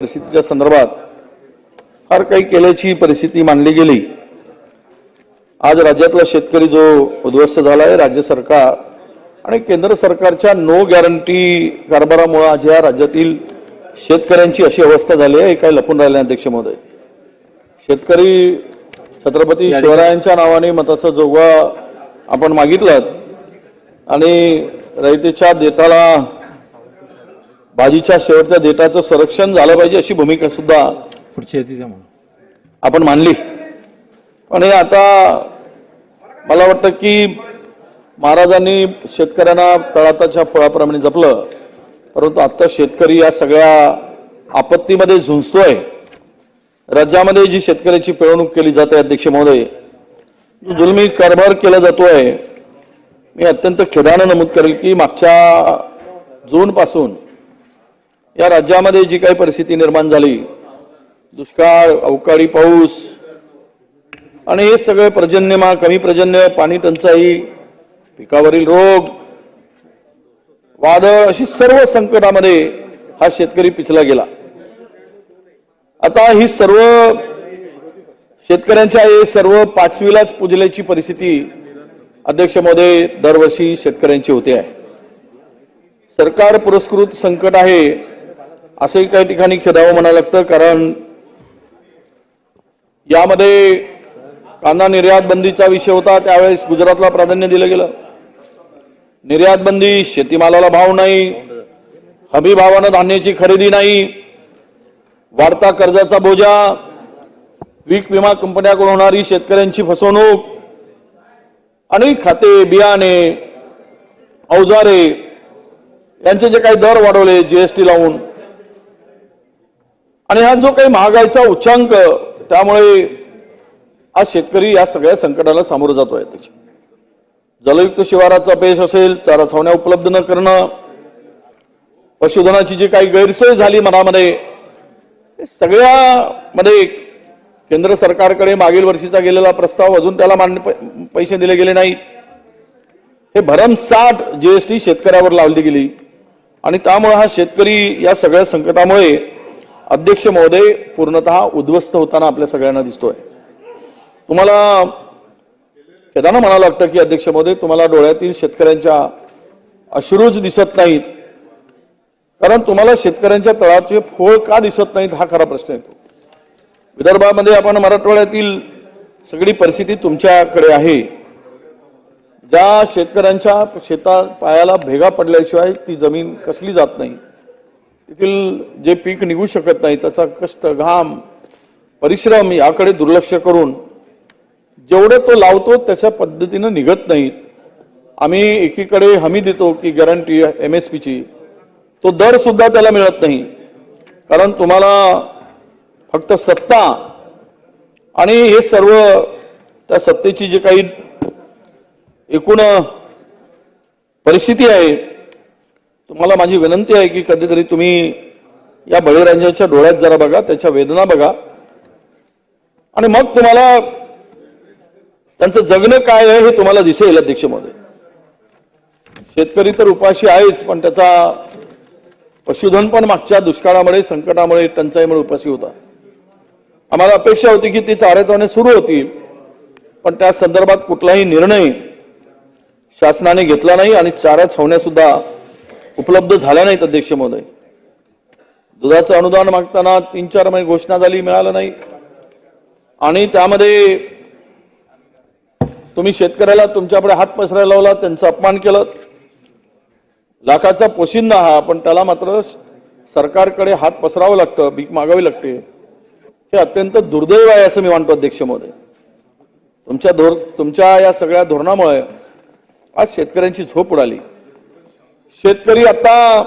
परिस्थितीच्या संदर्भात फार काही केल्याची परिस्थिती मानली गेली. आज राज्यातला शेतकरी जो उद्ध्वस्त झाला आहे राज्य सरकार आणि केंद्र सरकारच्या नो गॅरंटी कारभारामुळे आज या राज्यातील शेतकऱ्यांची अशी अवस्था झाली आहे हे काही लपून राहिले अध्यक्ष महोदय. शेतकरी छत्रपती शिवरायांच्या नावाने मताचा जोगवा आपण मागितलं आणि रयतेच्या देताला भाजीच्या शेवटच्या देठाचं संरक्षण झालं पाहिजे अशी भूमिका सुद्धा पुढची येते आपण मानली. पण हे आता मला वाटतं की महाराजांनी शेतकऱ्यांना तळाताच्या फळाप्रमाणे जपलं परंतु आता शेतकरी या सगळ्या आपत्तीमध्ये झुंजतोय. राज्यामध्ये जी शेतकऱ्याची पिळवणूक केली जाते अध्यक्ष महोदय जो जुलमी कारभार केला जातोय मी अत्यंत खेदानं नमूद करेल की मागच्या जून पासून या राज्यामध्ये जी काही परिस्थिती निर्माण झाली दुष्काळ अवकाळी पाऊस आणि हे सगळे पर्जन्यमा कमी पर्जन्य पाणी टंचाई पिकावरील रोग वादळ अशी सर्व संकटामध्ये हा शेतकरी पिचला गेला. आता ही सर्व शेतकऱ्यांच्या हे सर्व पाचवीलाच पुजल्याची परिस्थिती अध्यक्ष महोदय दरवर्षी शेतकऱ्यांची होते आहे. सरकार पुरस्कृत संकट आहे. असंही काही ठिकाणी खेदावं म्हणावं लागतं कारण यामध्ये कांदा निर्यात बंदीचा विषय होता त्यावेळेस गुजरातला प्राधान्य दिलं गेलं. निर्यात बंदी शेतीमालाला भाव नाही हमी भावानं धान्याची खरेदी नाही वाढता कर्जाचा बोजा पीक विमा कंपन्याकडून होणारी शेतकऱ्यांची फसवणूक आणि खाते बियाणे अवजारे यांचे जे काही दर वाढवले जीएसटी लावून आणि हा जो काही महागाईचा उच्चांक त्यामुळे आज शेतकरी या सगळ्या संकटाला सामोरं जातोय त्याची. जलयुक्त शिवाराचा पेश असेल चारा छावण्या उपलब्ध न करणं पशुधनाची जी काही गैरसोय झाली मनामध्ये सगळ्यामध्ये केंद्र सरकारकडे मागील वर्षीचा गेलेला प्रस्ताव अजून त्याला मान्य प- पैसे दिले गेले नाहीत. हे भरमसाठ जीएसटी शेतकऱ्यावर लावली गेली. आणि त्यामुळे हा शेतकरी या सगळ्या संकटामुळे अध्यक्ष महोदय पूर्णतः उद्ध्वस्त होताना आपल्या सगळ्यांना दिसतोय. तुम्हाला खेदानं म्हणावं लागतं की अध्यक्ष महोदय तुम्हाला डोळ्यातील शेतकऱ्यांच्या अश्रूच दिसत नाहीत. कारण तुम्हाला शेतकऱ्यांच्या तळाचे फोळ का दिसत नाहीत हा खरा प्रश्न येतो. विदर्भामध्ये आपण मराठवाड्यातील सगळी परिस्थिती तुमच्याकडे आहे. ज्या शेतकऱ्यांच्या शेता पायाला भेगा पडल्याशिवाय ती जमीन कसली जात नाही. तेथील जे पीक निघू शकत नाही त्याचा कष्ट घाम परिश्रम याकडे दुर्लक्ष करून जेवढं तो लावतो त्याच्या पद्धतीनं निघत नाहीत. आम्ही एकीकडे हमी देतो की गॅरंटी एम एस पीची तो दर सुद्धा त्याला मिळत नाही. कारण तुम्हाला फक्त सत्ता आणि हे सर्व त्या सत्तेची जी काही एकूण परिस्थिती आहे तुम्हाला माझी विनंती आहे की कधीतरी तुम्ही या बळीराजाच्या डोळ्यात जरा बघा त्याच्या वेदना बघा. आणि मग तुम्हाला त्यांचं जगणं काय आहे हे तुम्हाला दिसेल अध्यक्षमध्ये. शेतकरी तर उपाशी आहेच पण त्याचा पशुधन पण मागच्या दुष्काळामुळे संकटामुळे टंचाईमुळे उपाशी होता. आम्हाला अपेक्षा होती की ती चारे चावणे सुरू होतील पण त्या संदर्भात कुठलाही निर्णय शासनाने घेतला नाही आणि चारा छावण्या सुद्धा उपलब्ध झाल्या नाहीत अध्यक्ष महोदय दुधाचं अनुदान मागताना तीन चार महिने घोषणा झाली मिळालं नाही. आणि त्यामध्ये तुम्ही शेतकऱ्याला तुमच्याकडे हात पसरायला लावला त्यांचा अपमान केलं. लाखाचा पोशिंदा हा पण त्याला मात्र सरकारकडे हात पसरावं लागतं भीक मागावी लागते. हे अत्यंत दुर्दैव आहे असं मी मानतो अध्यक्ष महोदय तुमच्या धोर तुमच्या या सगळ्या धोरणामुळे आज शेतकऱ्यांची झोप उडाली. शेतकरी आता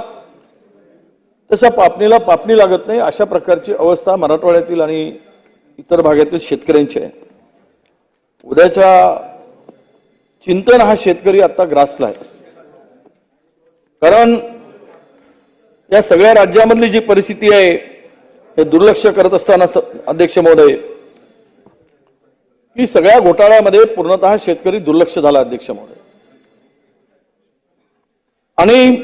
तशा पापणीला पापणी लागत नाही अशा प्रकारची अवस्था मराठवाड्यातील आणि इतर भागातील शेतकऱ्यांची आहे. उद्याच्या चिंतन हा शेतकरी आता ग्रासला आहे. कारण या सगळ्या राज्यामधली जी परिस्थिती आहे हे दुर्लक्ष करत असताना अध्यक्ष महोदय की सगळ्या घोटाळ्यामध्ये पूर्णतः शेतकरी दुर्लक्ष झाला अध्यक्ष महोदय. आणि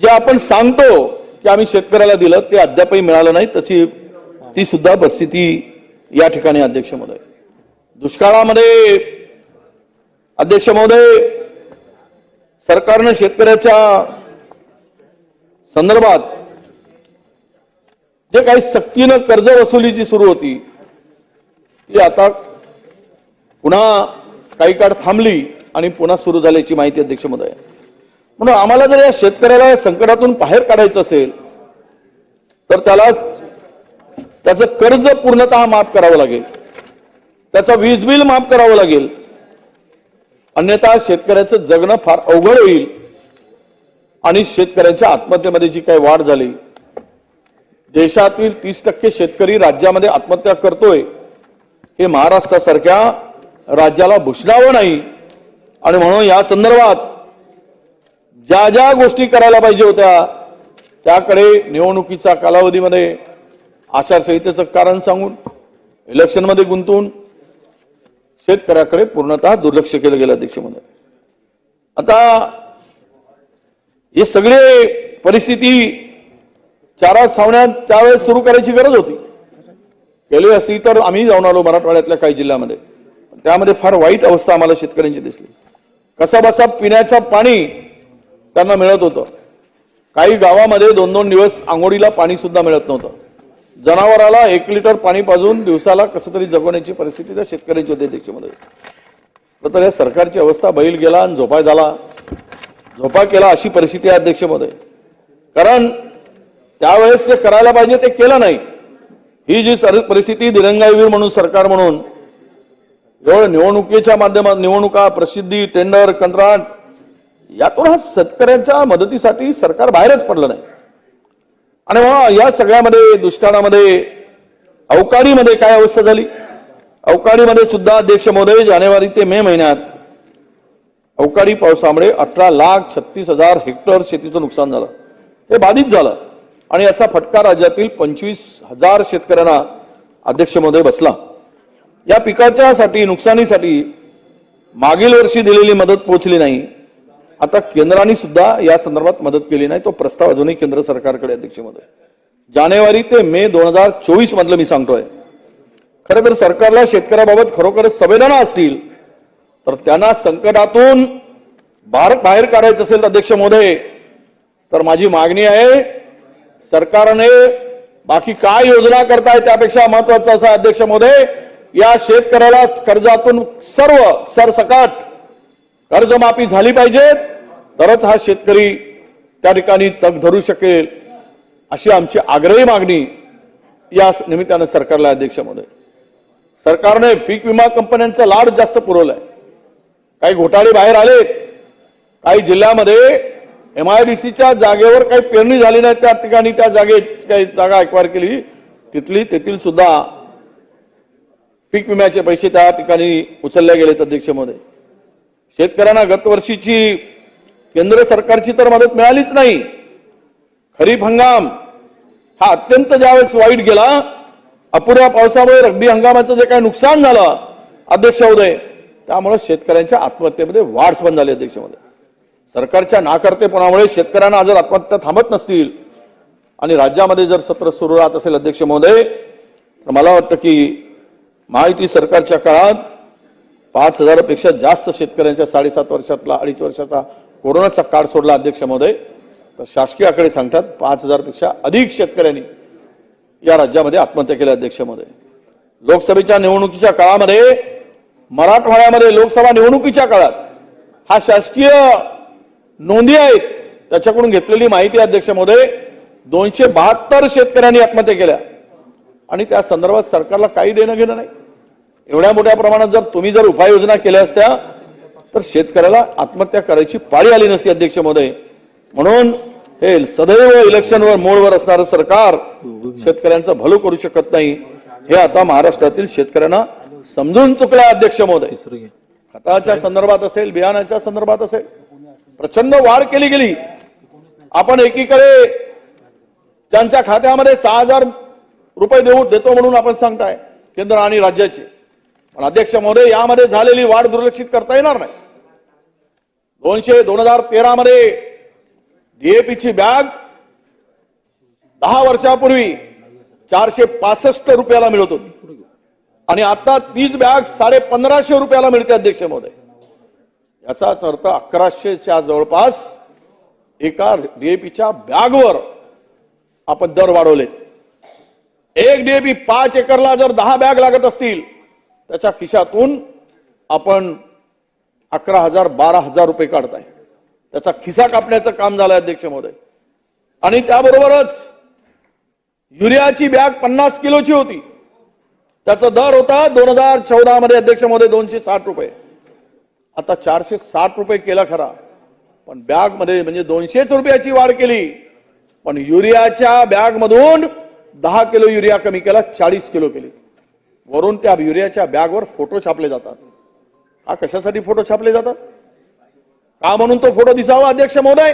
जे आपण सांगतो की आम्ही शेतकऱ्याला दिलं ते अद्यापही मिळालं नाही त्याची ती सुद्धा परिस्थिती या ठिकाणी अध्यक्ष महोदय. दुष्काळामध्ये अध्यक्ष महोदय सरकारनं शेतकऱ्याच्या संदर्भात जे काही सक्तीनं कर्ज वसुलीची सुरू होती ती आता पुन्हा काही काळ थांबली आणि पुन्हा सुरू झाल्याची माहिती अध्यक्ष महोदय. म्हणून आम्हाला जर या शेतकऱ्याला या संकटातून बाहेर काढायचं असेल तर त्याला त्याचं कर्ज पूर्णतः माफ करावं लागेल. त्याचं वीज बिल माफ करावं लागेल. अन्यथा शेतकऱ्याचं जगणं फार अवघड होईल आणि शेतकऱ्यांच्या आत्महत्येमध्ये जी काही वाढ झाली देशातील तीस टक्के शेतकरी राज्यामध्ये आत्महत्या करतोय हे महाराष्ट्रासारख्या राज्याला भूषणावं नाही. आणि म्हणून या संदर्भात ज्या ज्या गोष्टी करायला पाहिजे होत्या त्याकडे निवडणुकीच्या कालावधीमध्ये आचारसंहितेचं कारण सांगून इलेक्शनमध्ये गुंतवून शेतकऱ्याकडे पूर्णतः दुर्लक्ष केलं गेलं अध्यक्ष आता हे सगळे परिस्थिती चारा सावण्यात त्यावेळेस सुरू करायची गरज होती. केली असली तर आम्ही जाऊन आलो मराठवाड्यातल्या काही जिल्ह्यामध्ये. त्यामध्ये फार वाईट अवस्था आम्हाला शेतकऱ्यांची दिसली. कसा बसा पिण्याचं पाणी त्यांना मिळत होतं. काही गावामध्ये दोन दोन दिवस आंघोळीला पाणी सुद्धा मिळत नव्हतं. जनावराला एक लिटर पाणी पाजून दिवसाला कसं तरी जगवण्याची परिस्थिती त्या शेतकऱ्यांची होती अध्यक्षमध्ये तर या सरकारची अवस्था बैल गेला आणि झोपाय झाला. झोपा केला अशी परिस्थिती आहे अध्यक्षमध्ये कारण त्यावेळेस जे करायला पाहिजे ते केलं नाही. ही जी सर- परिस्थिती दिरंगाईवीर म्हणून सरकार म्हणून एवढं निवडणुकीच्या माध्यमात निवडणुका प्रसिद्धी टेंडर कंत्राट यातून हा शेतकऱ्यांच्या मदतीसाठी सरकार बाहेरच पडलं नाही. आणि मग या सगळ्यामध्ये दुष्काळामध्ये अवकाळीमध्ये काय अवस्था झाली? अवकाळीमध्ये सुद्धा अध्यक्ष महोदय जानेवारी ते मे महिन्यात अवकाळी पावसामुळे अठरा लाख छत्तीस हजार हेक्टर शेतीचं नुकसान झालं. हे बाधित झालं. आणि याचा फटका राज्यातील पंचवीस हजार शेतकऱ्यांना अध्यक्ष महोदय बसला. या पिकाच्यासाठी नुकसानीसाठी मागील वर्षी दिलेली मदत पोहोचली नाही. आता केंद्राने सुद्धा या संदर्भात मदत केली नाही. तो प्रस्ताव अजूनही केंद्र सरकारकडे अध्यक्ष जानेवारी ते मे दोन हजार चोवीस मधलं मी सांगतोय. खरं तर सरकारला शेतकऱ्याबाबत खरोखरच संवेदना असतील तर त्यांना संकटातून बाहेर बाहेर काढायचं असेल तर अध्यक्ष महोदय तर माझी मागणी आहे सरकारने बाकी काय योजना करताय त्यापेक्षा महत्वाचं असं अध्यक्ष महोदय या शेतकऱ्याला कर्जातून सर्व सरसकट कर्जमाफी झाली पाहिजे तरच हा शेतकरी त्या ठिकाणी तग धरू शकेल अशी आमची आग्रही मागणी या निमित्तानं सरकारला अध्यक्षामध्ये. सरकारने पीक विमा कंपन्यांचा लाड जास्त पुरवलाय. काही घोटाळे बाहेर आलेत. काही जिल्ह्यामध्ये एमआयडीसीच्या जागेवर काही पेरणी झाली नाही त्या ठिकाणी त्या जागेत काही जागा एक्वायर केली तिथली तेथील सुद्धा पीक विम्याचे पैसे त्या ठिकाणी उचलले गेलेत अध्यक्षमध्ये. शेतकऱ्यांना गत वर्षीची केंद्र सरकारची तर मदत मिळालीच नाही. खरीप हंगाम हा अत्यंत ज्यावेळेस वाईट गेला अपुऱ्या पावसामुळे रब्बी हंगामाचं जे काही नुकसान झालं अध्यक्ष उदय त्यामुळे शेतकऱ्यांच्या आत्महत्येमध्ये वाढ पण झाली अध्यक्ष सरकारच्या नाकर्तेपणामुळे शेतकऱ्यांना जर आत्महत्या थांबत नसतील आणि राज्यामध्ये जर सत्र सुरू राहत असेल अध्यक्ष महोदय तर मला वाटतं की महायुती सरकारच्या काळात पाच हजारापेक्षा जास्त शेतकऱ्यांच्या साडेसात वर्षातला अडीच वर्षाचा कोरोनाचा काळ सोडला अध्यक्ष महोदय. तर शासकीय आकडे सांगतात पाच हजारपेक्षा अधिक शेतकऱ्यांनी या राज्यामध्ये आत्महत्या केल्या अध्यक्ष महोदय. लोकसभेच्या निवडणुकीच्या काळामध्ये मराठवाड्यामध्ये लोकसभा निवडणुकीच्या काळात हा शासकीय नोंदी आहेत त्याच्याकडून घेतलेली माहिती अध्यक्ष महोदय दोनशे बहात्तर शेतकऱ्यांनी आत्महत्या केल्या. आणि त्या संदर्भात सरकारला काही देणं घेणं नाही. एवढ्या मोठ्या प्रमाणात जर तुम्ही जर उपाययोजना केल्या असत्या तर शेतकऱ्याला आत्महत्या करायची पाळी आली नसती अध्यक्ष महोदय म्हणून हे सदैव इलेक्शनवर मोडवर असणारं सरकार शेतकऱ्यांचं भलं करू शकत नाही. हे आता महाराष्ट्रातील शेतकऱ्यांना समजून चुकलं अध्यक्ष महोदय. खताच्या संदर्भात असेल बियाणाच्या संदर्भात असेल प्रचंड वाढ केली गेली. आपण एकीकडे त्यांच्या खात्यामध्ये सहा हजार रुपये देऊ देतो म्हणून आपण सांगताय केंद्र आणि राज्याचे. पण अध्यक्ष महोदय यामध्ये झालेली वाढ दुर्लक्षित करता येणार नाही. दोनशे दोन हजार तेरा मध्ये डीएपीची बॅग दहा वर्षापूर्वी चारशे पासष्ट रुपयाला मिळत होती. आणि आता तीच बॅग साडे पंधराशे रुपयाला मिळते अध्यक्ष महोदय. याचाच अर्थ अकराशेच्या जवळपास एका डीएपीच्या बॅगवर आपण दर वाढवले. एक डीएपी पाच एकरला जर दहा बॅग लागत असतील त्याच्या खिशातून आपण अकरा हजार बारा हजार रुपये काढताय. त्याचा खिसा कापण्याचं काम झालंय अध्यक्ष महोदय. आणि त्याबरोबरच युरियाची बॅग पन्नास किलोची होती. त्याचा दर होता दोन हजार चौदा मध्ये अध्यक्ष महोदय दोनशे साठ रुपये. आता चारशे साठ रुपये केला खरा. पण बॅगमध्ये म्हणजे दोनशेच रुपयाची वाढ केली. पण युरियाच्या बॅग मधून दहा किलो युरिया कमी केला चाळीस किलो केली. वरून त्या युरियाच्या बॅगवर फोटो छापले जातात. हा कशासाठी फोटो छापले जातात? का म्हणून तो फोटो दिसावा अध्यक्ष महोदय?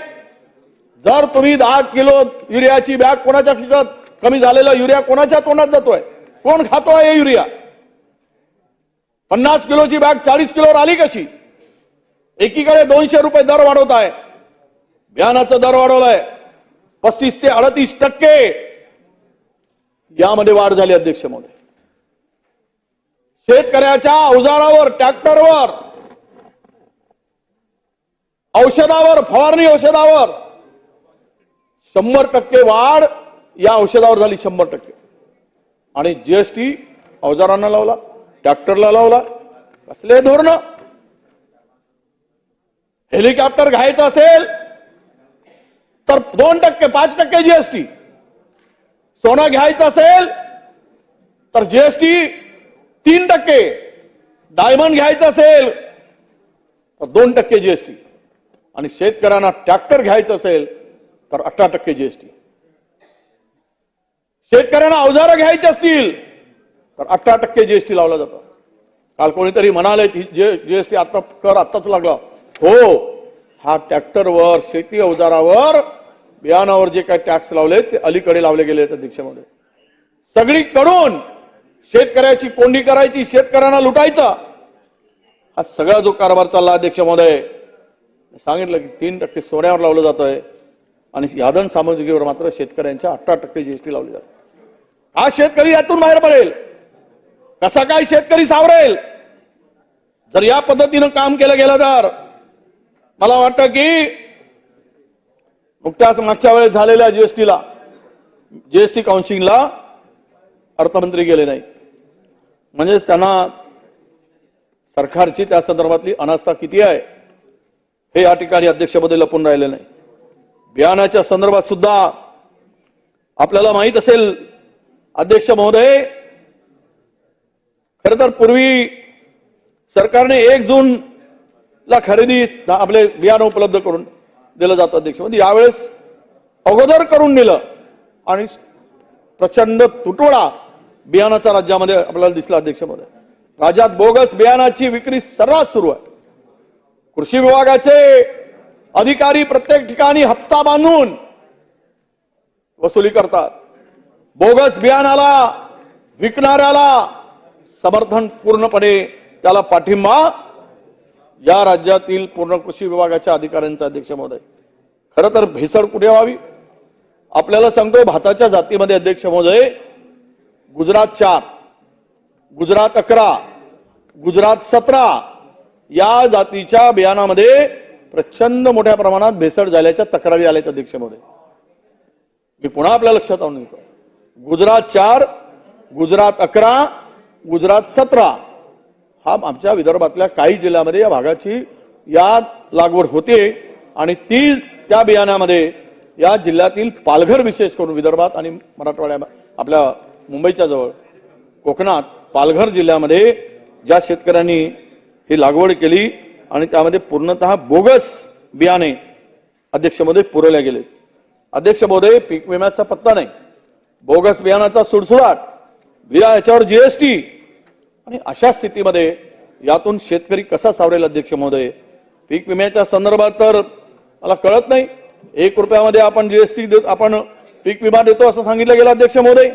जर तुम्ही दहा किलो युरियाची बॅग कोणाच्या खिशात कमी झालेला युरिया कोणाच्या तोंडात जातोय? कोण खातो आहे युरिया? पन्नास किलोची बॅग चाळीस किलोवर आली कशी? एकीकडे दोनशे रुपये दर वाढवत आहे. बियाणाचा दर वाढवलाय. पस्तीस ते अडतीस टक्के. यामध्ये वाढ झाली अध्यक्ष महोदय. शेतकऱ्याच्या अवजारावर ट्रॅक्टरवर औषधावर फवारणी औषधावर. शंभर टक्के वाढ या औषधावर झाली शंभर टक्के. आणि जीएसटी अवजारांना लावला ट्रॅक्टरला लावला कसले धोरण? हेलिकॉप्टर घ्यायचं असेल तर दोन टक्के पाच टक्के जीएसटी सोनं घ्यायचं असेल तर जीएसटी तीन टक्के. डायमंड घ्यायचं असेल तर दोन टक्के जीएसटी आणि शेतकऱ्यांना ट्रॅक्टर घ्यायचं असेल तर अठरा टक्के जीएसटी शेतकऱ्यांना अवजारं घ्यायची असतील तर अठरा टक्के जीएसटी लावला जातो. काल कोणीतरी म्हणाले जीएसटी आता कर आत्ताच लागला. हो हा ट्रॅक्टरवर शेती अवजारावर बियाणावर जे काही टॅक्स लावले ते अलीकडे लावले गेले तर दीक्षेमध्ये. सगळी सगळीकडून शेतकऱ्याची कोंडी करायची शेतकऱ्यांना लुटायचा. हा सगळा जो कारभार चालला अध्यक्ष महोदय सांगितलं की तीन टक्के सोन्यावर लावलं जात आहे आणि यादन सामग्रीवर मात्र शेतकऱ्यांच्या अठरा टक्के जीएसटी लावली जाते. हा शेतकरी यातून बाहेर पडेल. कसा काय शेतकरी सावरेल? जर या पद्धतीनं काम केलं गेलं तर. मला वाटतं की नुकत्याच मागच्या वेळेस झालेल्या जीएसटीला जीएसटी काउन्सिलिंगला अर्थमंत्री गेले नाही म्हणजेच त्यांना सरकारची त्या संदर्भातली अनास्था किती आहे हे या ठिकाणी अध्यक्षपदी लपून राहिले नाही. बियाण्याच्या संदर्भात सुद्धा आपल्याला माहीत असेल अध्यक्ष महोदय खर तर पूर्वी सरकारने एक जून ला खरेदी आपले बियाणं उपलब्ध करून दिलं जातं अध्यक्ष. म्हणजे यावेळेस अगोदर करून दिलं आणि प्रचंड तुटवडा बियाणाचा राज्यामध्ये आपल्याला दिसला अध्यक्ष राज्यात बोगस बियाणाची विक्री सर्रास सुरू आहे. कृषी विभागाचे अधिकारी प्रत्येक ठिकाणी हप्ता बांधून वसुली करतात. बोगस बियाणाला विकणाऱ्याला समर्थन पूर्णपणे त्याला पाठिंबा या राज्यातील पूर्ण कृषी विभागाच्या अधिकाऱ्यांचा अध्यक्ष महोदय खरं तर भेसळ कुठे व्हावी? आपल्याला सांगतो भाताच्या जातीमध्ये अध्यक्ष महोदय गुजरात चार गुजरात अकरा गुजरात सतरा या जातीच्या बियाणामध्ये प्रचंड मोठ्या प्रमाणात भेसळ झाल्याच्या तक्रारी आल्या अध्यक्ष मी पुन्हा आपल्या लक्षात आणून येतो गुजरात चार गुजरात अकरा गुजरात सतरा हा आमच्या विदर्भातल्या काही जिल्ह्यामध्ये या भागाची या लागवड होते आणि ती त्या बियाण्यामध्ये या जिल्ह्यातील पालघर विशेष करून विदर्भात आणि मराठवाड्या आपल्या मुंबईच्या जवळ कोकणात पालघर जिल्ह्यामध्ये ज्या शेतकऱ्यांनी ही लागवड केली आणि त्यामध्ये पूर्णतः बोगस बियाणे अध्यक्षमध्ये पुरवल्या गेले अध्यक्ष महोदय पीक विम्याचा पत्ता नाही. बोगस बियाणाचा सुडसुडाट. बिया याच्यावर जीएसटी आणि अशा स्थितीमध्ये यातून शेतकरी कसा सावरेल अध्यक्ष महोदय? पीक विम्याच्या संदर्भात तर मला कळत नाही. एक रुपयामध्ये आपण जीएसटी देत आपण पीक विमा देतो असं सांगितलं गेलं अध्यक्ष महोदय.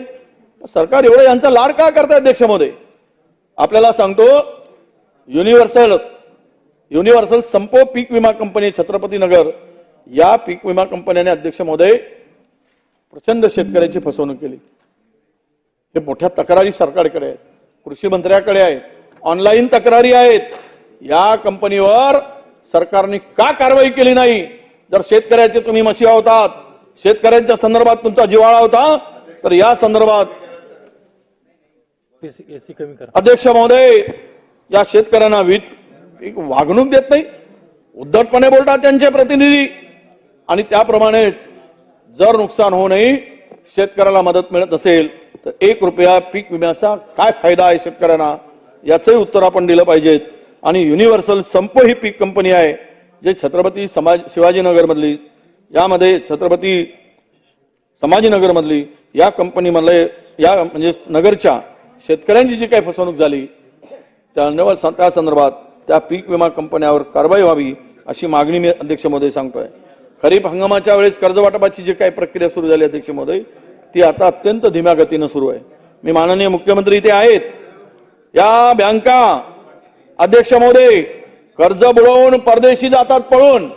सरकार एवढं यांचा लाड का करताय अध्यक्ष आपल्याला सांगतो युनिव्हर्सल युनिव्हर्सल संपो पीक विमा कंपनी छत्रपती नगर या पीक विमा कंपन्याने अध्यक्ष महोदय प्रचंड शेतकऱ्याची फसवणूक केली. हे मोठ्या तक्रारी सरकारकडे आहेत कृषी मंत्र्याकडे आहेत ऑनलाईन तक्रारी आहेत. या कंपनीवर सरकारने का कारवाई केली नाही? जर शेतकऱ्याचे तुम्ही मशिया होतात शेतकऱ्यांच्या संदर्भात तुमचा जिव्हाळा होता तर या संदर्भात अध्यक्ष महोदय या शेतकऱ्यांना वीट एक वागणूक देत नाही. उद्धटपणे बोलतात त्यांचे प्रतिनिधी. आणि त्याप्रमाणेच जर नुकसान होऊ नये शेतकऱ्याला मदत मिळत असेल तर एक रुपया पीक विम्याचा काय फायदा आहे शेतकऱ्यांना? याचंही उत्तर आपण दिलं पाहिजेत. आणि युनिव्हर्सल संप ही पीक कंपनी आहे जे छत्रपती समाज शिवाजीनगरमधली यामध्ये छत्रपती संभाजीनगरमधली या कंपनीमधले या म्हणजे नगरच्या शेतकऱ्यांची जी काही फसवणूक झाली त्या नव त्या संदर्भात त्या पीक विमा कंपन्यावर कारवाई व्हावी अशी मागणी मी अध्यक्ष महोदय सांगतोय. खरीप हंगामाच्या वेळेस कर्जवाटपाची जी काही प्रक्रिया सुरू झाली अध्यक्ष महोदय ती आता अत्यंत धीम्या गतीनं सुरू आहे. मी माननीय मुख्यमंत्री इथे आहेत. या बँका अध्यक्ष महोदय कर्ज बुडवून परदेशी जातात पळून.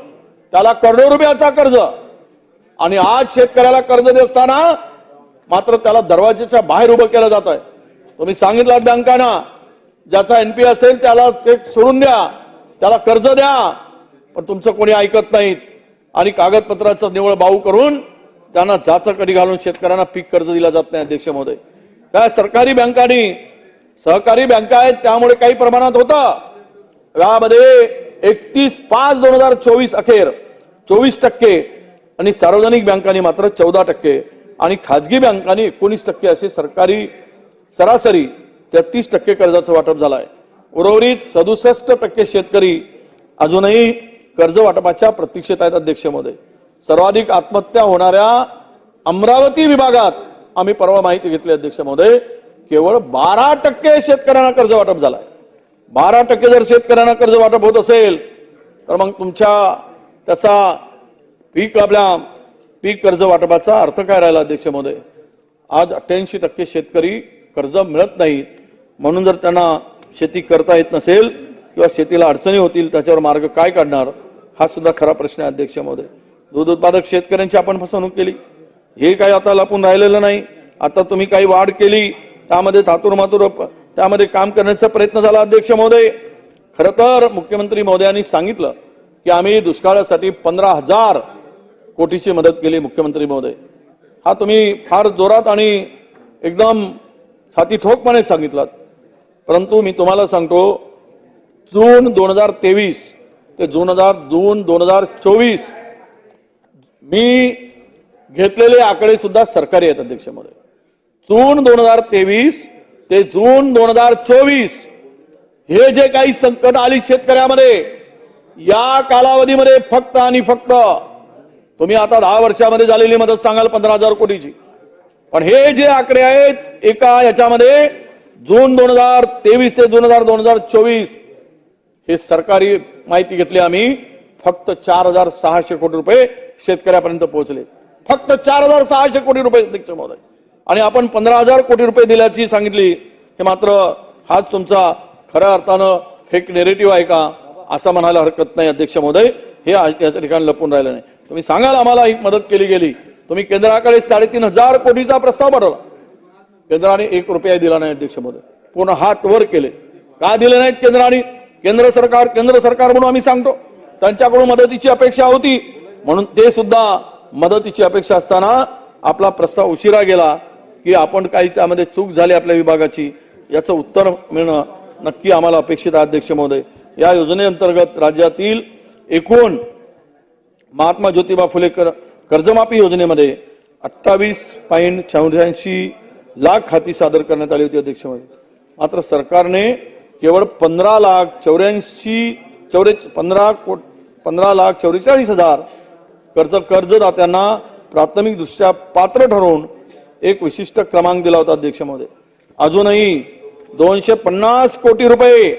त्याला करोडो रुपयाचा कर्ज. आणि आज शेतकऱ्याला कर्ज देताना मात्र त्याला दरवाजेच्या बाहेर उभं केलं जात आहे तुम्ही सांगितलात बँकांना ज्याचा एनपी असेल त्याला चेक सोडून द्या त्याला कर्ज द्या पण तुमचं कोणी ऐकत नाहीत. आणि कागदपत्राचं निवळ बाऊ करून त्यांना जाचं कडी घालून शेतकऱ्यांना पीक कर्ज दिला जात नाही अध्यक्ष महोदय. काय सरकारी बँकांनी सहकारी बँका आहेत त्यामुळे काही प्रमाणात होतं. यामध्ये एकतीस पाच दोन हजार चोवीस अखेर चोवीस टक्के आणि सार्वजनिक बँकांनी मात्र चौदा टक्के आणि खाजगी बँकांनी एकोणीस टक्के असे सरकारी सरासरी तेहतीस टक्के कर्जाचं वाटप झालं आहे उर्वरित सदुसष्ट टक्के शेतकरी अजूनही कर्ज वाटपाच्या प्रतीक्षेत आहेत अध्यक्ष महोदय सर्वाधिक आत्महत्या होणाऱ्या अमरावती विभागात आम्ही परवा माहिती घेतली अध्यक्ष महोदय केवळ बारा टक्के शेतकऱ्यांना कर्ज वाटप झालंय. बारा टक्के जर शेतकऱ्यांना कर्ज वाटप होत असेल तर मग तुमच्या त्याचा पीक आपल्या पीक कर्ज वाटपाचा अर्थ काय राहिला अध्यक्ष महोदय आज अठ्ठ्याऐंशी टक्के शेतकरी कर्ज मिळत नाहीत म्हणून जर त्यांना शेती करता येत नसेल किंवा शेतीला अडचणी होतील त्याच्यावर मार्ग काय काढणार? हा सुद्धा खरा प्रश्न आहे अध्यक्ष महोदय. दूध उत्पादक शेतकऱ्यांची आपण फसवणूक केली. हे काही आता लपून राहिलेलं नाही. आता तुम्ही काही वाढ केली त्यामध्ये थातूर मातूर त्यामध्ये काम करण्याचा प्रयत्न झाला अध्यक्ष महोदय. खरं तर मुख्यमंत्री महोदयांनी सांगितलं की आम्ही दुष्काळासाठी पंधरा हजार कोटीची मदत केली मुख्यमंत्री महोदय. हा तुम्ही फार जोरात आणि एकदम छाती ठोकपणे सांगितलात. परंतु मी तुम्हाला सांगतो जून दोन हजार तेवीस ते जून हजार जून दोन हजार चोवीस मी घेतलेले आकडे सुद्धा सरकारी आहेत अध्यक्ष महोदय जून दोन हजार तेवीस ते जून दोन हजार चोवीस हे जे काही संकट आली शेतकऱ्यामध्ये या कालावधीमध्ये फक्त आणि फक्त तुम्ही आता दहा वर्षामध्ये झालेली मदत सांगाल पंधरा हजार कोटीची. पण हे जे आकडे आहेत एका याच्यामध्ये जून दोन हजार तेवीस ते दोन हजार दोन हजार चोवीस हे सरकारी माहिती घेतली आम्ही फक्त चार हजार सहाशे कोटी रुपये शेतकऱ्यापर्यंत पोहोचले. फक्त चार हजार सहाशे कोटी रुपये अध्यक्ष महोदय. आणि आपण पंधरा हजार कोटी रुपये दिल्याची सांगितली हे मात्र हाच तुमचा खऱ्या अर्थानं फेक नेरेटिव्ह आहे का असं म्हणायला हरकत नाही अध्यक्ष महोदय. हे याच्या ठिकाणी लपून राहिलं नाही. तुम्ही सांगाल आम्हाला ही मदत केली गेली. तुम्ही केंद्राकडे साडेतीन हजार कोटीचा प्रस्ताव पाठवला. केंद्राने एक रुपया दिला नाही अध्यक्ष महोदय पूर्ण हात वर केले. का दिले नाहीत केंद्राने? केंद्र सरकार केंद्र सरकार म्हणून आम्ही सांगतो. त्यांच्याकडून मदतीची अपेक्षा होती. म्हणून ते सुद्धा मदतीची अपेक्षा असताना आपला प्रस्ताव उशिरा गेला की आपण काही त्यामध्ये चूक झाली आपल्या विभागाची याचं उत्तर मिळणं नक्की आम्हाला अपेक्षित आहे अध्यक्ष महोदय. या योजनेअंतर्गत राज्यातील एकूण महात्मा ज्योतिबा फुलेकर कर्जमाफी योजनेमध्ये अठ्ठावीस पॉईंट चौऱ्याऐंशी लाख खाती सादर करण्यात आली होती अध्यक्ष मात्र सरकारने केवळ पंधरा लाख चौऱ्याऐंशी चौरे पंधरा कोट पंधरा लाख चौवेचाळीस हजार कर्ज कर्जदात्यांना प्राथमिकदृष्ट्या पात्र ठरवून एक विशिष्ट क्रमांक दिला होता अध्यक्ष महोदय अजूनही दोनशे पन्नास कोटी रुपये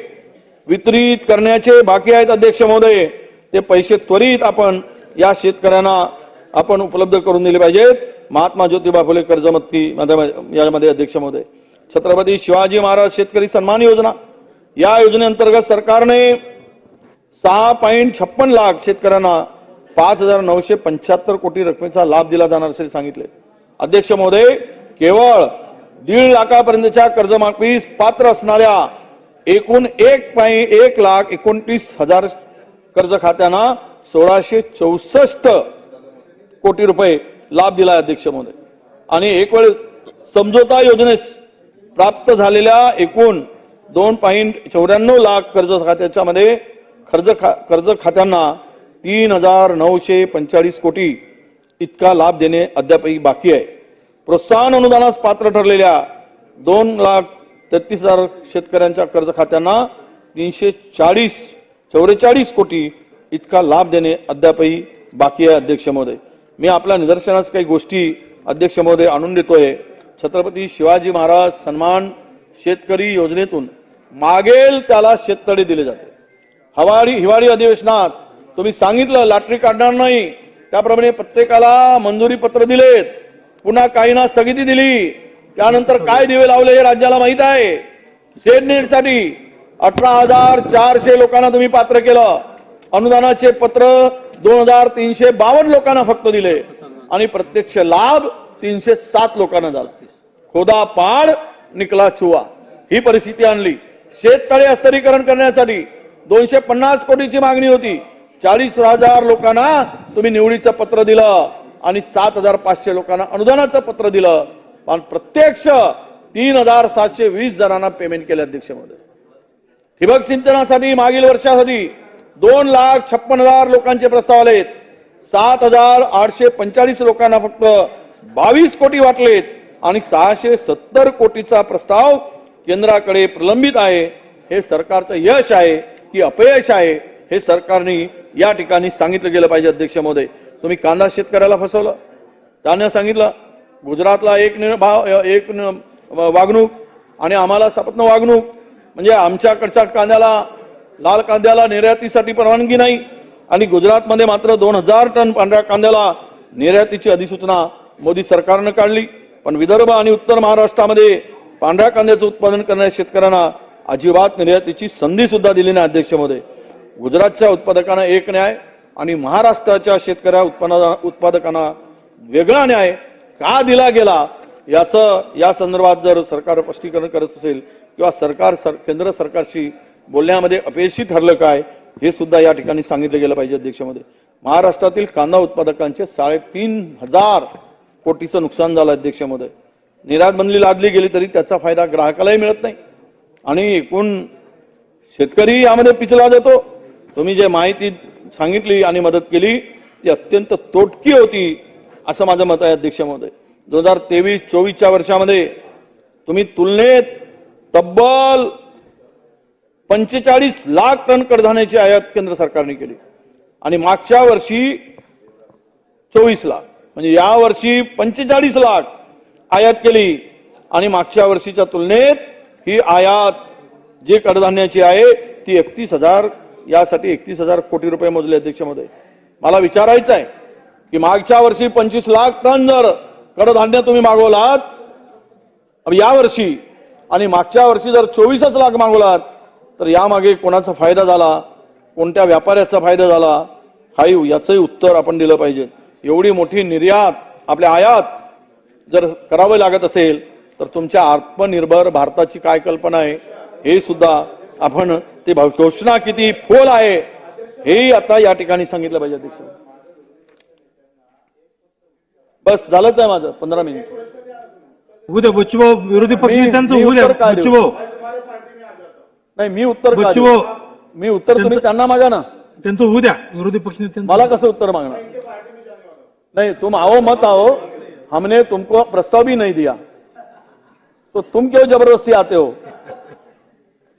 वितरित करण्याचे बाकी आहेत अध्यक्ष महोदय ते पैसे त्वरित आपण या शेतकऱ्यांना आपण उपलब्ध करून दिले पाहिजेत. महात्मा ज्योतिबा फुले कर्जमुक्ती यामध्ये अध्यक्ष महोदय. छत्रपती शिवाजी महाराज शेतकरी सन्मान योजना. या योजनेअंतर्गत सरकारने सहा पॉईंट छप्पन लाख शेतकऱ्यांना पाच हजार नऊशे पंच्याहत्तर कोटी रकमेचा लाभ दिला जाणार असे सांगितले अध्यक्ष महोदय केवळ दीड लाखापर्यंतच्या कर्जमाफीस पात्र असणाऱ्या एकूण एक पाई एक लाख एकोणतीस हजार कर्ज खात्यांना सोळाशे चौसष्ट कोटी रुपये लाभ दिला अध्यक्ष महोदय. आणि एक वेळ समझोता योजनेस प्राप्त झालेल्या एकूण दोन पॉईंट चौऱ्याण्णव लाख कर्ज खात्याच्या मध्ये कर्ज खा कर्ज खात्यांना तीन हजार नऊशे पंचेचाळीस कोटी इतका लाभ देणे अद्यापही बाकी आहे. प्रोत्साहन अनुदानास पात्र ठरलेल्या दोन लाख तेहतीस हजार शेतकऱ्यांच्या कर्ज खात्यांना तीनशे चाळीस चौवेचाळीस कोटी इतका लाभ देणे अद्यापही बाकी आहे अध्यक्ष महोदय. मी आपल्या निदर्शनास काही गोष्टी अध्यक्ष महोदय आणून देतोय. छत्रपती शिवाजी महाराज सन्मान शेतकरी योजनेतून मागेल त्याला शेततळे दिले जाते. हवाळी हिवाळी अधिवेशनात तुम्ही सांगितलं लॉटरी काढणार नाही. त्याप्रमाणे प्रत्येकाला मंजुरी पत्र दिलेत. पुन्हा काहींना स्थगिती दिली. त्यानंतर काय दिवे लावले हे राज्याला माहीत आहे. शेडनेटसाठी अठरा हजार चारशे लोकांना तुम्ही पात्र केलं. अनुदानाचे पत्र दोन हजार तीनशे बावन्न लोकांना फक्त दिले. आणि प्रत्यक्ष लाभ तीनशे सात लोकांना झाला. खोदा पाड निकला चुवा ही परिस्थिती आणली. शेततळे अस्तरीकरण करण्यासाठी दोनशे पन्नास कोटीची मागणी होती. चाळीस हजार लोकांना तुम्ही निवडीचं पत्र दिलं आणि सात हजार पाचशे लोकांना अनुदानाचं पत्र दिलं. पण प्रत्यक्ष तीन हजार सातशे वीस जणांना पेमेंट केलं अध्यक्ष महोदय ठिबक सिंचनासाठी मागील वर्षासाठी दोन लाख छप्पन हजार लोकांचे प्रस्ताव आलेत. सात हजार आठशे पंचेचाळीस लोकांना फक्त बावीस कोटी वाटलेत आणि सहाशे सत्तर कोटीचा प्रस्ताव केंद्राकडे प्रलंबित आहे. हे सरकारचं यश आहे की अपयश आहे हे सरकारने या ठिकाणी सांगितलं गेलं पाहिजे अध्यक्ष महोदय. तुम्ही कांदा शेतकऱ्याला फसवलं त्यानं सांगितलं गुजरातला एक नि- भाव एक न- वागणूक आणि आम्हाला सपत्न वागणूक. म्हणजे आमच्याकडच्या कांद्याला लाल कांद्याला निर्यातीसाठी परवानगी नाही आणि गुजरातमध्ये मात्र दोन हजार टन पांढऱ्या कांद्याला निर्यातीची अधिसूचना मोदी सरकारनं काढली. पण विदर्भ आणि उत्तर महाराष्ट्रामध्ये पांढऱ्या कांद्याचं उत्पादन करणाऱ्या शेतकऱ्यांना अजिबात निर्यातीची संधी सुद्धा दिली नाही अध्यक्ष गुजरातच्या उत्पादकांना एक न्याय आणि महाराष्ट्राच्या शेतकऱ्या उत्पन्न उत्पादकांना वेगळा न्याय का दिला गेला याचं या संदर्भात जर सरकार स्पष्टीकरण करत असेल किंवा सरकार सर केंद्र सरकारशी बोलण्यामध्ये अपयशी ठरलं काय हे सुद्धा या ठिकाणी सांगितलं गेलं पाहिजे अध्यक्षामध्ये. महाराष्ट्रातील कांदा उत्पादकांचे साडेतीन हजार कोटीचं नुकसान झालं अध्यक्षामध्ये. निर्यात बंदी लादली गेली तरी त्याचा फायदा ग्राहकालाही मिळत नाही. आणि एकूण शेतकरी यामध्ये पिचला जातो. तुम्ही जे माहिती सांगितली आणि मदत केली ती अत्यंत तोटकी होती असं माझं मत आहे अध्यक्षामध्ये. दोन हजार तेवीस चोवीसच्या वर्षामध्ये तुम्ही तुलनेत तब्बल पंचेचाळीस लाख टन कडधान्याची आयात केंद्र सरकारने केली. आणि मागच्या वर्षी चोवीस लाख. म्हणजे या वर्षी पंचेचाळीस लाख आयात केली. आणि मागच्या वर्षीच्या तुलनेत ही आयात जे कडधान्याची आहे ती एकतीस हजार यासाठी एकतीस हजार कोटी रुपये मोजले अध्यक्षमध्ये. मला विचारायचं आहे की मागच्या वर्षी पंचवीस लाख टन जर कडधान्य तुम्ही मागवलात यावर्षी आणि मागच्या वर्षी जर चोवीसच लाख मागवलात तर यामागे कोणाचा फायदा झाला कोणत्या व्यापाऱ्याचा फायदा झाला हाही याचंही उत्तर आपण दिलं पाहिजे. एवढी मोठी निर्यात आपल्या आयात जर करावं लागत असेल तर तुमच्या आत्मनिर्भर भारताची काय कल्पना आहे हे सुद्धा आपण ते भाव- घोषणा किती फोल आहे हेही आता या ठिकाणी सांगितलं पाहिजे अध्यक्ष. बस झालंच आहे माझं पंधरा मिनिट. उद्या बुच्चीभाऊ विरोधी पक्ष नेत्यांचं मी होऊ द्या उत्तर काय देऊ? बुच्चीभाऊ नाही मी उत्तर? मी उत्तर तुम्ही त्यांना मागा ना. त्यांचं होऊ द्या विरोधी पक्ष नेत्यांचं मला कसं उत्तर मांगना नहीं तुम आओ मत आओ हमने तुमको प्रस्ताव भी नहीं दिया. तो तुम क्यों जबरदस्ती आते हो?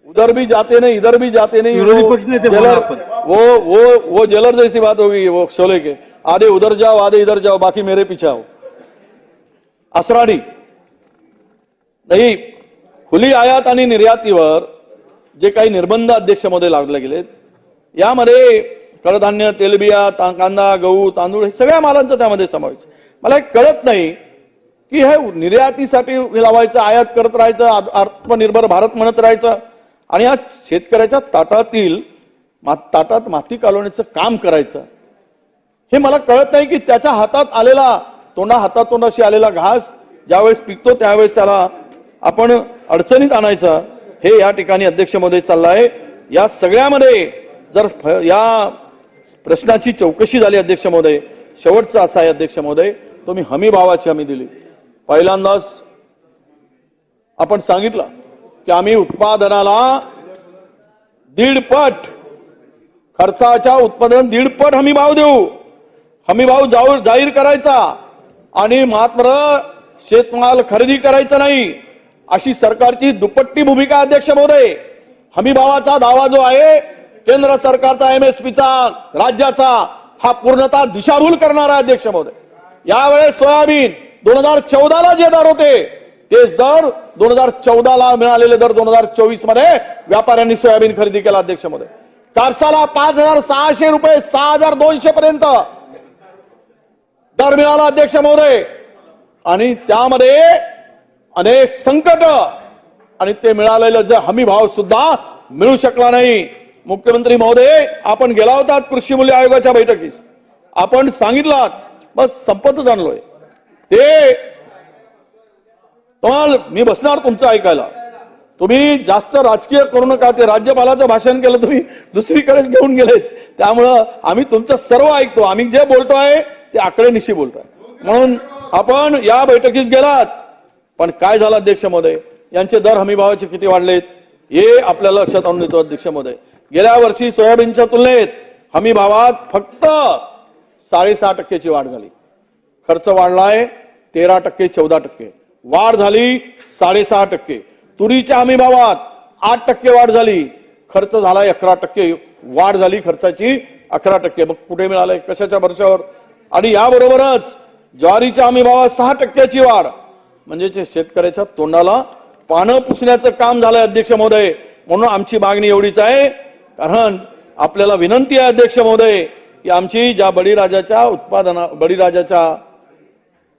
उधर भी जाते नहीं इधर भी जाते नहीं विरोधी पक्ष बोला जेलर. वो वो वो जेलर जैसी बात होगी वो शोले के। आधे उधर जाओ आधे इधर जाओ बाकी मेरे पीछे आओ। असराडी। नाही खुली आयात आणि निर्यातीवर जे काही निर्बंध अध्यक्षामध्ये लावले गेलेत यामध्ये कडधान्य तेलबिया ता- कांदा गहू तांदूळ हे सगळ्या मालांचा त्यामध्ये समावेश मला एक कळत नाही की हे निर्यातीसाठी लावायचं आयात करत राहायचं आत्मनिर्भर भारत म्हणत राहायचं आणि या शेतकऱ्याच्या ताटातील मा- ताटात माती कालवण्याचं काम करायचं. हे मला कळत नाही की त्याच्या हातात आलेला तोंडा हातात तोंडाशी आलेला घास ज्यावेळेस पिकतो त्यावेळेस त्याला आपण अडचणीत आणायचं. हे या ठिकाणी अध्यक्ष महोदय चाललं आहे या सगळ्यामध्ये जर या प्रश्नाची चौकशी झाली अध्यक्ष महोदय शेवटचं असं आहे अध्यक्ष महोदय तुम्ही हमी भावाची हमी दिली. पहिल्यांदाच आपण सांगितलं की आम्ही उत्पादनाला दीडपट खर्चाच्या उत्पादन दीडपट हमी भाव देऊ. हमी भाव जाऊ जाहीर करायचा आणि मात्र शेतमाल खरेदी करायचा नाही. अशी सरकारची दुपट्टी भूमिका अध्यक्ष महोदय. हमी भावाचा दावा जो आहे केंद्र सरकारचा एमएसपीचा राज्याचा हा पूर्णतः दिशाभूल करणारा अध्यक्ष महोदय. यावेळेस सोयाबीन दोन हजार चौदाला जे दर होते तेच दर दोन हजार चौदाला मिळालेले दर दोन हजार चोवीसमध्ये व्यापाऱ्यांनी सोयाबीन खरेदी केला अध्यक्ष महोदय. कापसाला पाच हजार सहाशे रुपये सहा हजार दोनशे पर्यंत दर मिळाला अध्यक्ष महोदय. आणि त्यामध्ये अनेक संकट आणि ते मिळालेलं जे हमी भाव सुद्धा मिळू शकला नाही. मुख्यमंत्री महोदय आपण गेला होतात कृषी मूल्य आयोगाच्या बैठकीस. आपण सांगितलात बस संपतच आणलोय. ते तुम्हाला मी बसणार तुमचं ऐकायला. तुम्ही जास्त राजकीय करू नका ते राज्यपालाचं भाषण केलं तुम्ही दुसरीकडेच घेऊन गेलेत. त्यामुळं आम्ही तुमचं सर्व ऐकतो. आम्ही जे बोलतोय ते आकडेनिशी बोलतोय. म्हणून आपण या बैठकीस गेलात. पण काय झालं अध्यक्ष महोदय यांचे दर हमीभावाचे किती वाढलेत? हे आपल्याला लक्षात आणून देतो अध्यक्ष महोदय गेल्या वर्षी सोयाबीनच्या तुलनेत हमी भावात फक्त साडेसहा टक्क्याची वाढ झाली. खर्च वाढलाय तेरा टक्के चौदा टक्के. वाढ झाली साडेसहा टक्के. तुरीच्या हमी भावात आठ टक्के वाढ झाली. खर्च झाला अकरा टक्के. वाढ झाली खर्चाची अकरा टक्के. मग कुठे मिळालंय? कशाच्या भरच्यावर आणि याबरोबरच ज्वारीच्या हमी भावात सहा टक्क्याची वाढ. म्हणजे जे शेतकऱ्याच्या तोंडाला पानं पुसण्याचं काम झालंय अध्यक्ष महोदय म्हणून आमची मागणी एवढीच आहे. कारण आपल्याला विनंती आहे अध्यक्ष महोदय की आमची ज्या बळीराजाच्या उत्पादना बळीराजाच्या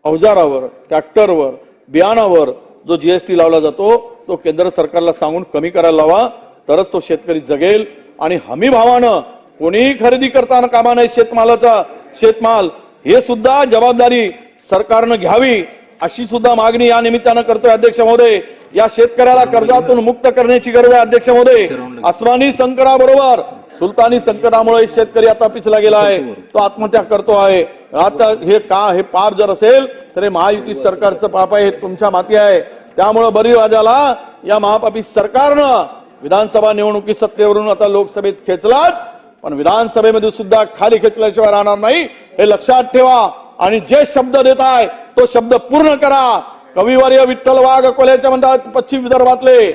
अवजारावर ट्रॅक्टरवर बियाणावर जो जीएसटी लावला जातो तो केंद्र सरकारला सांगून कमी करायला लावा. तरच तो शेतकरी जगेल. आणि हमी भावानं कोणीही खरेदी करताना कामा नाही शेतमालाचा. शेतमाल हे सुद्धा जबाबदारी सरकारनं घ्यावी. अशी सुद्धा मागणी या निमित्तानं करतोय अध्यक्ष महोदय. या शेतकऱ्याला कर्जातून मुक्त करण्याची गरज आहे अध्यक्ष महोदय. अस्मानी संकटाबरोबर सुलतानी संकटामुळे शेतकरी आता पिचला गेला आहे. तो आत्महत्या करतो आहे. आता हे का हे पाप जर असेल तर हे महायुती सरकारचं पाप आहे हे तुमच्या माती आहे. त्यामुळं बळीराजाला या महापापी सरकारनं विधानसभा निवडणुकी सत्तेवरून आता लोकसभेत खेचलाच पण विधानसभेमध्ये सुद्धा खाली खेचल्याशिवाय राहणार नाही. हे लक्षात ठेवा. आणि जे शब्द देत आहे तो शब्द पूर्ण करा. कविवर्य विठ्ठल वाघ कोल्याच्या म्हणतात पश्चिम विदर्भातले.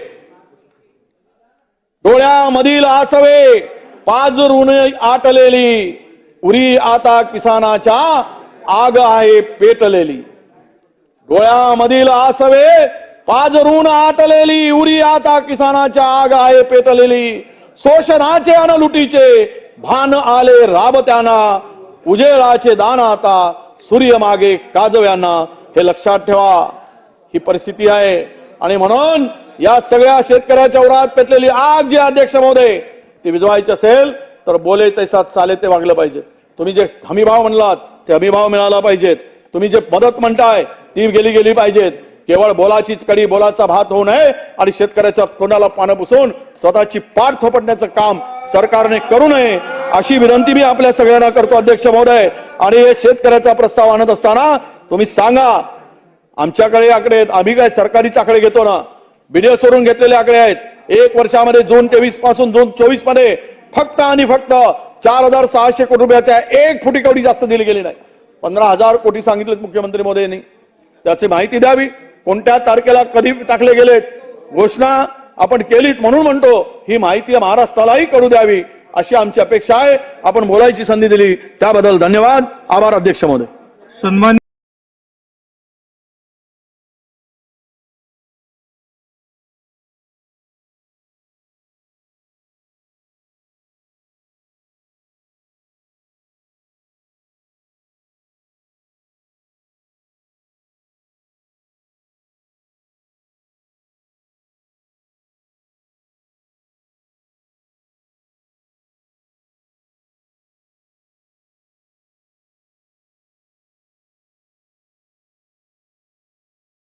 डोळ्यामधील आसवे ऋण आटलेली. उरी आता किसानाच्या आग आहे पेटलेली. डोळ्यामधील आसवे पाजरून आटलेली. उरी आता किसानाच्या आग आहे पेटलेली. शोषणाचे अन लुटीचे. भान आले राबत्यांना. उजेळाचे दान आता सूर्य मागे काजव्यांना हे लक्षात ठेवा. ही परिस्थिती आहे. आणि म्हणून या सगळ्या शेतकऱ्याच्या उरात पेटलेली आग जी अध्यक्ष महोदय ती विजवायची असेल तर बोले तैसात चाले ते वागलं पाहिजे तुम्ही जे हमीभाव म्हणलात ते हमीभाव मिळाला पाहिजेत. तुम्ही जे मदत म्हणताय ती गेली गेली पाहिजेत. केवळ बोलाचीच कडी बोलाचा भात होऊ नये आणि शेतकऱ्याच्या तोंडाला पानं पुसून स्वतःची पाठ थोपटण्याचं काम सरकारने करू नये. अशी विनंती मी आपल्या सगळ्यांना करतो अध्यक्ष महोदय. आणि हे शेतकऱ्याचा प्रस्ताव आणत असताना तुम्ही सांगा आमच्याकडे आकडे आहेत आम्ही काय सरकारीच आकडे घेतो ना? बीडीएस वरून घेतलेले आकडे आहेत. एक वर्षामध्ये जून तेवीसपासून जून चोवीसमध्ये फक्त आणि फक्त चार हजार सहाशे कोटी रुपयाच्या एक फुटी कवडी जास्त दिली गेली नाही. पंधरा हजार कोटी सांगितलेत मुख्यमंत्री मोदींनी. त्याची माहिती द्यावी. कोणत्या तारखेला कधी टाकले गेलेत? घोषणा आपण केलीत म्हणून म्हणतो ही माहिती महाराष्ट्रालाही करू द्यावी अशी आमची अपेक्षा आहे. आपण बोलायची संधी दिली. त्याबद्दल धन्यवाद. आभार अध्यक्ष महोदय. सन्मान